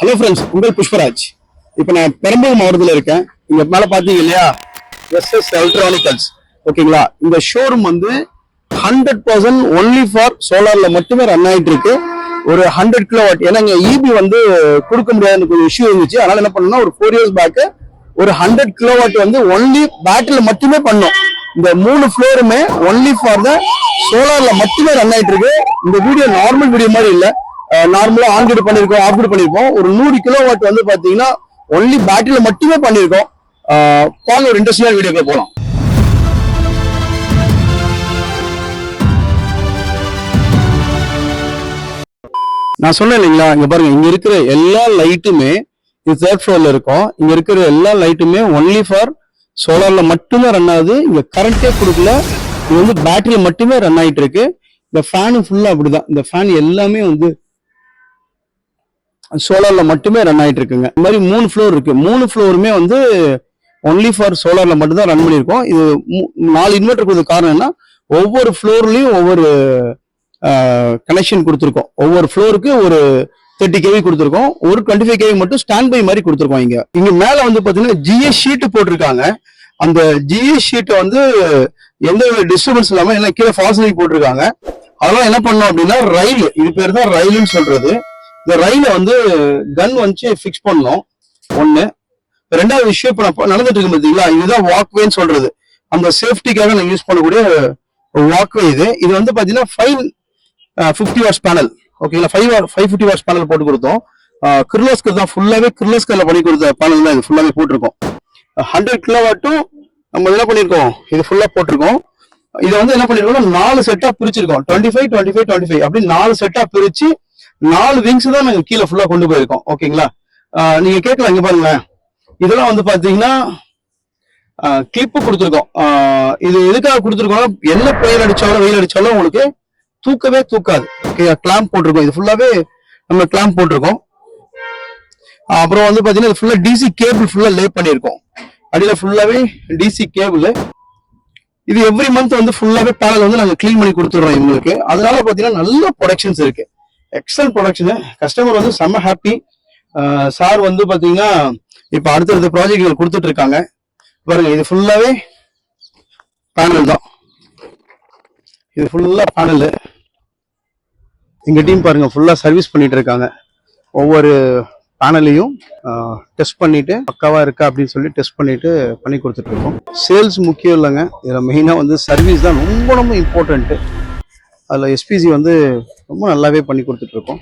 Hello friends உங்கள் புஷ்பராஜ். இப்போ நான் பெரம்பலூர் மாவட்டத்தில் இருக்கேன். இங்கே மேலே பார்த்தீங்க இல்லையா? எஸ்எஸ் எலக்ட்ரானிக்கல்ஸ் ஓகேங்களா? இந்த ஷோரூம் வந்து ஹண்ட்ரட் பர்சன்ட் ஒன்லி ஃபார் சோலாரில் மட்டுமே ரன் ஆகிட்டு இருக்கு ஒரு ஹண்ட்ரட் கிலோ வாட் ஏன்னா இங்கே இபி வந்து கொடுக்க முடியாத கொஞ்சம் இஷ்யூ இருந்துச்சு. அதனால என்ன பண்ணோம்னா ஒரு ஃபோர் இயர்ஸ் பேக்கு ஒரு ஹண்ட்ரட் கிலோ வாட் வந்து ஒன்லி பேட்டரியில் மட்டுமே பண்ணோம். இந்த மூணு ஃப்ளோருமே ஒன்லி ஃபார் த சோலாரில் மட்டுமே ரன் ஆகிட்டு இருக்கு இந்த வீடியோ நார்மல் வீடியோ மாதிரி இல்லை. நார்மலா ஆன்கிட் பண்ணிருக்கோம் ஆஃப்கிட் பண்ணிருக்கோம். ஒரு நூறு கிலோ வாட் வந்து பாத்தீங்கன்னா ஒன்லி பேட்டரியில மட்டுமே பண்ணிருக்கோம். ஆஹ் ஒரு இன்ட்ரெஸ்டிங்கான வீடியோக்கு போகலாம் நான் சொன்னேன் இல்லைங்களா இங்க பாருங்க இங்க இருக்கிற எல்லா லைட்டுமே இது தேர்ட் ஃப்ளோர்ல இருக்கும். இங்க இருக்கிற எல்லா லைட்டுமே ஒன்லி ஃபார் சோலார்ல மட்டுமே ரன் ஆகுது. இங்க கரண்டே கொடுக்கல. இது வந்து பேட்டரியில மட்டுமே ரன் ஆயிட்டு இருக்கு. இந்த ஃபேனு ஃபுல்லா அப்படிதான். இந்த ஃபேன் எல்லாமே வந்து சோலாரில் மட்டுமே ரன் ஆகிட்டு இருக்குங்க இந்த மாதிரி மூணு ஃப்ளோர் இருக்கு. மூணு ஃப்ளோருமே வந்து ஒன்லி ஃபார் சோலாரில் மட்டும்தான் ரன் பண்ணியிருக்கோம். இது மூ- நாலு இன்வெர்டர் கொடுத்த காரணம் என்ன? ஒவ்வொரு ஃப்ளோர்லையும் ஒவ்வொரு கனெக்ஷன் கொடுத்துருக்கோம். ஒவ்வொரு ஃப்ளோருக்கு ஒரு தேர்ட்டி கேவி கொடுத்துருக்கோம். ஒரு டுவெண்ட்டி ஃபைவ் கேவி மட்டும் ஸ்டாண்ட் பை மாதிரி கொடுத்துருக்கோம் இங்கே. இங்கே மேலே வந்து பார்த்தீங்கன்னா ஜிஎஸ் ஷீட்டு போட்டிருக்காங்க. அந்த ஜிஎஸ் ஷீட்டை வந்து எந்த ஒரு டிஸ்டர்பன்ஸ் இல்லாமல் எல்லாம் கீழே ஃபாசிலிட்டி போட்டிருக்காங்க. அதெல்லாம் என்ன பண்ணோம் அப்படின்னா ரயில் இது பேர் தான் ரயில்னு சொல்றது. இந்த ரயில வந்து கன் வச்சு ஃபிக்ஸ் பண்ணோம் ஒண்ணு. ரெண்டாவது விஷயம் இப்ப நான் நடந்துட்டு இருக்கு பாத்தீங்களா? இதுதான் வாக்வேன்னு சொல்றது. அந்த சேஃப்டிக்காக நான் யூஸ் பண்ணக்கூடிய வாக்வே இது. இது வந்து பாத்தீங்கன்னா ஃபைவ் ஃபிஃப்டி வாட்ஸ் பேனல் ஓகேங்களா five five fifty watts panel போட்டு கொடுத்தோம். கிர்லோஸ்கர் தான் ஃபுல்லாவே கிர்லோஸ்கர்ல பண்ணி கொடுத்த பேனல் தான் இது. ஃபுல்லாவே போட்டிருக்கோம். ஹண்ட்ரட் கிலோ வாட்டும் நம்ம என்ன பண்ணிருக்கோம் இது ஃபுல்லா போட்டிருக்கோம். இதை வந்து என்ன பண்ணிருக்கோம்னா நாலு செட்டா பிரிச்சிருக்கோம். Twenty five twenty five twenty five அப்படி நாலு செட்டா பிரிச்சு நாலு விங்ஸ் தான் நாங்கள் கீழே ஃபுல்லாக கொண்டு போயிருக்கோம். ஓகேங்களா நீங்கள் கேட்கலாம் இங்கே பாருங்களேன். இதெல்லாம் வந்து பார்த்தீங்கன்னா கிளிப்பு கொடுத்துருக்கோம். இது எதுக்காக கொடுத்துருக்கோம் என்ன புயல் அடித்தாலும் வெயில் அடித்தாலும் உங்களுக்கு தூக்கவே தூக்காது. ஓகே கிளாம்ப் போட்டிருக்கோம். இது ஃபுல்லாகவே நம்ம கிளாம்ப் போட்டிருக்கோம். அப்புறம் வந்து பார்த்தீங்கன்னா இது ஃபுல்லாக டிசி கேபிள் ஃபுல்லாக லே பண்ணியிருக்கோம். அடியில் ஃபுல்லாகவே டிசி கேபிள் இது எவ்ரி மந்த் வந்து ஃபுல்லாகவே பேனல் வந்து நாங்கள் க்ளீன் பண்ணி கொடுத்துடுறோம் இவங்களுக்கு அதனால பார்த்தீங்கன்னா நல்ல ப்ரொடக்ஷன்ஸ் இருக்கு. எக்ஸல் ப்ரொடக்ஷன் கஸ்டமர் வந்து செம்ம ஹாப்பி சார் வந்து பார்த்தீங்கன்னா இப்போ அடுத்தடுத்த ப்ராஜெக்ட்கள் கொடுத்துட்டு இருக்காங்க பாருங்க இது ஃபுல்லாகவே பேனல் தான். இது ஃபுல்லாக பேனல் எங்கள் டீம் பாருங்க ஃபுல்லாக சர்வீஸ் பண்ணிட்டு இருக்காங்க ஒவ்வொரு பேனலையும் டெஸ்ட் பண்ணிட்டு பக்காவாக இருக்கா அப்படின்னு சொல்லி டெஸ்ட் பண்ணிட்டு பண்ணி கொடுத்துட்டு இருக்கோம் சேல்ஸ் முக்கியம் இல்லைங்க. இதில் மெயினாக வந்து சர்வீஸ் தான். ரொம்ப ரொம்ப இம்பார்ட்டண்ட்டு அதுல எஸ்பிசி வந்து ரொம்ப நல்லாவே பண்ணி கொடுத்துட்ருக்கோம்